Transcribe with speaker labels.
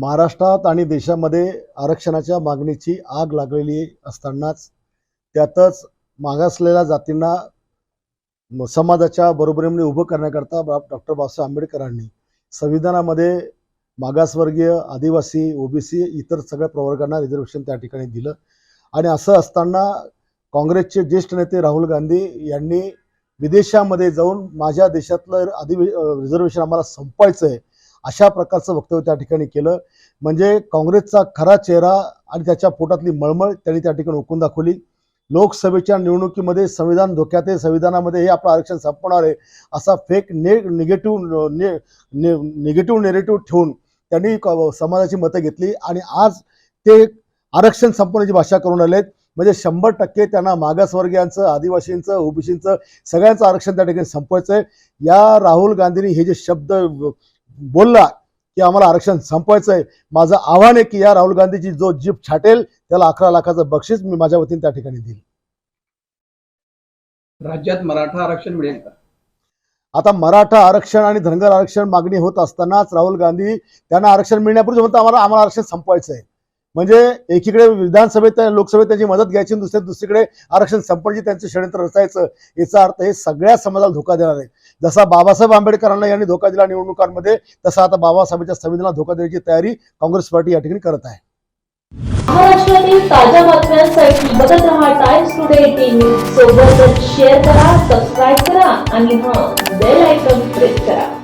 Speaker 1: महाराष्ट्रात आणि देशामध्ये आरक्षणाच्या मागणीची आग लागलेली असतानाच त्यातच मागासलेल्या जातींना समाजाच्या बरोबरीने उभं करण्याकरता बा डॉक्टर बाबासाहेब आंबेडकरांनी संविधानामध्ये मागासवर्गीय आदिवासी ओबीसी इतर सगळ्या प्रवर्गांना रिझर्वेशन त्या ठिकाणी दिलं. आणि असं असताना काँग्रेसचे ज्येष्ठ नेते राहुल गांधी यांनी विदेशामध्ये जाऊन माझ्या देशातलं अधि रिझर्वेशन आम्हाला संपवायचं आहे अशा प्रकारचं वक्तव्य त्या ठिकाणी केलं. म्हणजे काँग्रेसचा खरा चेहरा आणि त्याच्या पोटातली मळमळ त्यांनी त्या ठिकाणी ओकून दाखवली. लोकसभेच्या निवडणुकीमध्ये संविधान धोक्यात आहे संविधानामध्ये हे आपलं आरक्षण संपवणार आहे असा फेक ने निगेटिव्ह ने निगेटिव्ह नेरेटिव्ह ठेवून त्यांनी क- समाजाची मतं घेतली आणि आज ते आरक्षण संपवण्याची भाषा करून आलेत. म्हणजे शंभर टक्के त्यांना मागासवर्गीयांचं आदिवासींचं ओबीसींचं सगळ्यांचं आरक्षण त्या ठिकाणी संपवायचं आहे या राहुल गांधींनी हे जे शब्द बोलला की आम्हाला आरक्षण संपवायचं आहे माझं आव्हान आहे की या राहुल गांधीची जो जीप छाटेल त्याला अकरा लाखाचं बक्षीस मी माझ्या वतीने त्या ठिकाणी देईल.
Speaker 2: राज्यात मराठा आरक्षण मिळेल का?
Speaker 1: आता मराठा आरक्षण आणि धनगर आरक्षण मागणी होत असतानाच राहुल गांधी त्यांना आरक्षण मिळण्यापूर्वी म्हणतात आम्हाला आम्हाला आरक्षण संपवायचं आहे म्हणजे एकीकडे विधानसभेत लोकसभेत त्यांची मदत घ्यायची दुसऱ्या दुसरीकडे आरक्षण संपण्याची त्यांचं षडयंत्र रचायचं याचा अर्थ हे सगळ्या समाजाला धोका देणार आहे. जसा बाबासाहेब आंबेडकरांना यांनी धोका दिला निवडणुकांमध्ये तसा आता बाबासाहेबांच्या संविधानाला धोका देण्याची तयारी काँग्रेस पार्टी या ठिकाणी करत आहे.
Speaker 3: महाराष्ट्रातील ताज्या बातम्यांसाठी बघत रहा टाइम्स टुडे टीव्ही सोबतच शेअर करा सबस्क्राईब करा आणि हा बेल आयकॉन प्रेस करा.